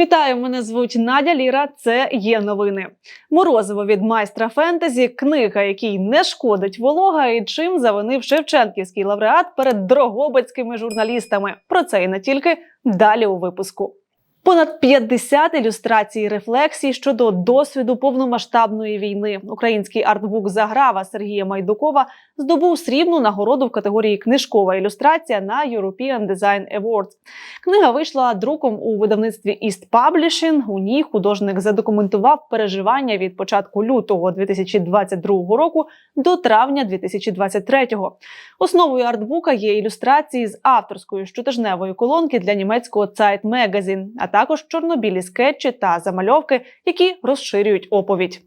Вітаю, мене звуть Надя Ліра. Це є новини. Морозиво від майстра фентезі, книга, якій не шкодить волога, і чим завинив Шевченківський лауреат перед дрогобицькими журналістами. Про це і не тільки далі у випуску. Понад 50 ілюстрацій рефлексій щодо досвіду повномасштабної війни. Український артбук Заграва Сергія Майдукова здобув срібну нагороду в категорії книжкова ілюстрація на European Design Awards. Книга вийшла друком у видавництві East Publishing. У ній художник задокументував переживання від початку лютого 2022 року до травня 2023. Основою артбука є ілюстрації з авторської щотижневої колонки для німецького Zeit Magazine, а також чорнобілі скетчі та замальовки, які розширюють оповідь.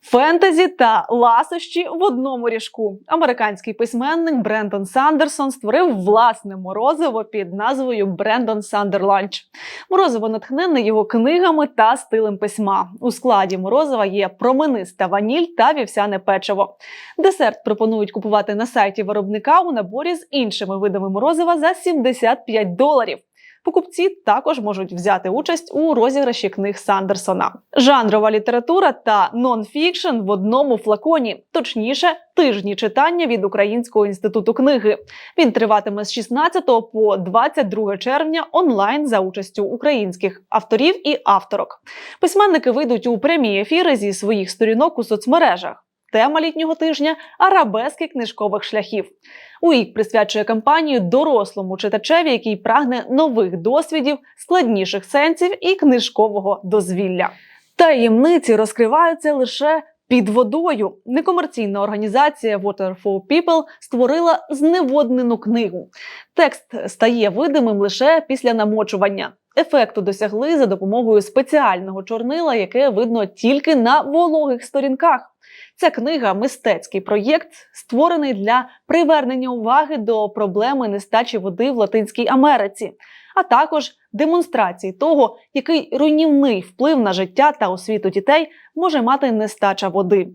Фентезі та ласощі в одному ріжку. Американський письменник Брендон Сандерсон створив власне морозиво під назвою Брендон Сандерланч. Морозиво натхненне його книгами та стилем письма. У складі морозива є промениста ваніль та вівсяне печиво. Десерт пропонують купувати на сайті виробника у наборі з іншими видами морозива за 75 доларів. Покупці також можуть взяти участь у розіграші книг Сандерсона. Жанрова література та нон-фікшн в одному флаконі, точніше, тижні читання від Українського інституту книги. Він триватиме з 16 по 22 червня онлайн за участю українських авторів і авторок. Письменники вийдуть у прямі ефіри зі своїх сторінок у соцмережах. Тема літнього тижня арабески книжкових шляхів. УІК присвячує кампанію дорослому читачеві, який прагне нових досвідів, складніших сенсів і книжкового дозвілля. Таємниці розкриваються лише під водою. Некомерційна організація Water for People створила зневоднену книгу. Текст стає видимим лише після намочування. Ефекту досягли за допомогою спеціального чорнила, яке видно тільки на вологих сторінках. Ця книга мистецький проєкт, створений для привернення уваги до проблеми нестачі води в Латинській Америці, а також демонстрації того, який руйнівний вплив на життя та освіту дітей може мати нестача води.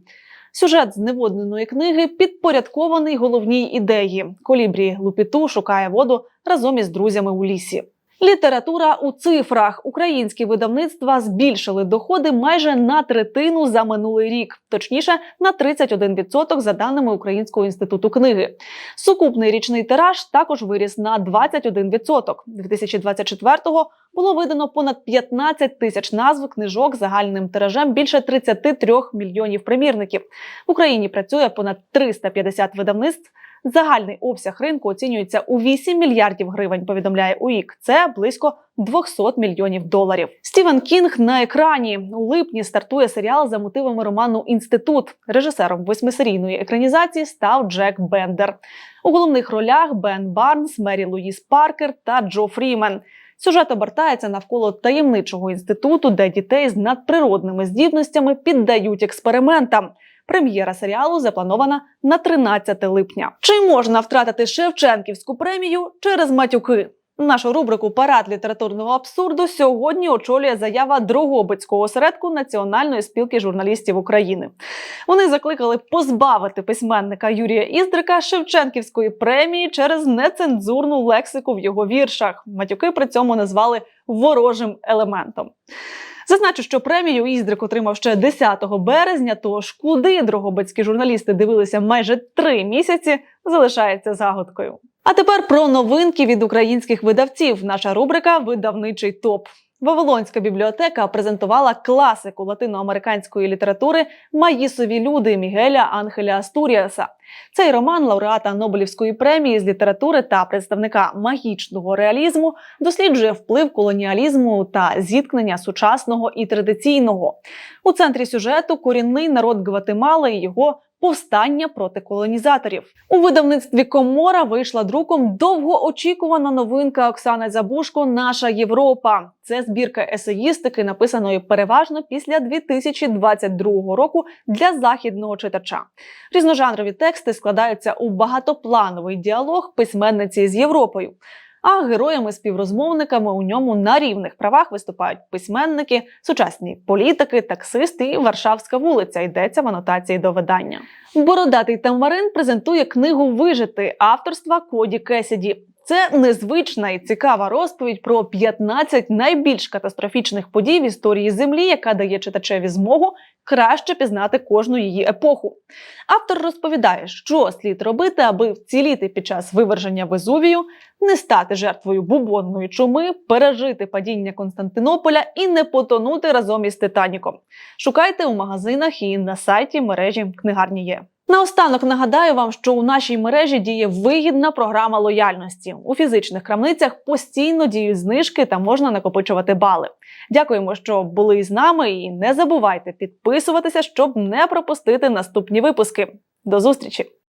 Сюжет зневодненої книги підпорядкований головній ідеї. Колібрі Лупіту шукає воду разом із друзями у лісі. Література у цифрах. Українські видавництва збільшили доходи майже на третину за минулий рік, точніше на 31% за даними Українського інституту книги. Сукупний річний тираж також виріс на 21%. 2024-го було видано понад 15 тисяч назв книжок загальним тиражем більше 33 мільйонів примірників. В Україні працює понад 350 видавництв. Загальний обсяг ринку оцінюється у 8 мільярдів гривень. Повідомляє УІК. Це близько 200 мільйонів доларів. Стівен Кінг на екрані у липні стартує серіал за мотивами роману Інститут. Режисером восьмисерійної екранізації став Джек Бендер. У головних ролях Бен Барнс, Мері Луїс Паркер та Джо Фрімен. Сюжет обертається навколо таємничого інституту, де дітей з надприродними здібностями піддають експериментам. Прем'єра серіалу запланована на 13 липня. Чи можна втратити Шевченківську премію через матюки? Нашу рубрику Парад літературного абсурду сьогодні очолює заява Дрогобицького осередку Національної спілки журналістів України. Вони закликали позбавити письменника Юрія Іздрика Шевченківської премії через нецензурну лексику в його віршах. Матюки при цьому назвали ворожим елементом. Зазначу, що премію Іздрик отримав ще 10 березня. Тож куди дрогобицькі журналісти дивилися майже три місяці, залишається загадкою. А тепер про новинки від українських видавців. Наша рубрика Видавничий топ. Вавилонська бібліотека презентувала класику латиноамериканської літератури Маїсові люди Мігеля Анхеля Астуріаса. Цей роман лауреата Нобелівської премії з літератури та представника магічного реалізму досліджує вплив колоніалізму та зіткнення сучасного і традиційного. У центрі сюжету корінний народ Гватемали і його повстання проти колонізаторів. У видавництві Комора вийшла друком довгоочікувана новинка Оксани Забушко Наша Європа. Це збірка есеїстики, написаної переважно після 2022 року для західного читача. Різножанрові тексти складаються у багатоплановий діалог письменниці з Європою. А героями-співрозмовниками у ньому на рівних правах виступають письменники, сучасні політики, таксисти і Варшавська вулиця. Йдеться в анотації до видання. Бородатий Тамарин презентує книгу Вижити авторства Коді Кесіді. Це незвична і цікава розповідь про 15 найбільш катастрофічних подій в історії Землі, яка дає читачеві змогу краще пізнати кожну її епоху. Автор розповідає, що слід робити, аби вціліти під час виверження Везувію, не стати жертвою бубонної чуми, пережити падіння Константинополя і не потонути разом із Титаніком. Шукайте у магазинах і на сайті мережі книгарні є. Наостанок нагадаю вам, що у нашій мережі діє вигідна програма лояльності. У фізичних крамницях постійно діють знижки та можна накопичувати бали. Дякуємо, що були з нами, і не забувайте підписуватися, щоб не пропустити наступні випуски. До зустрічі!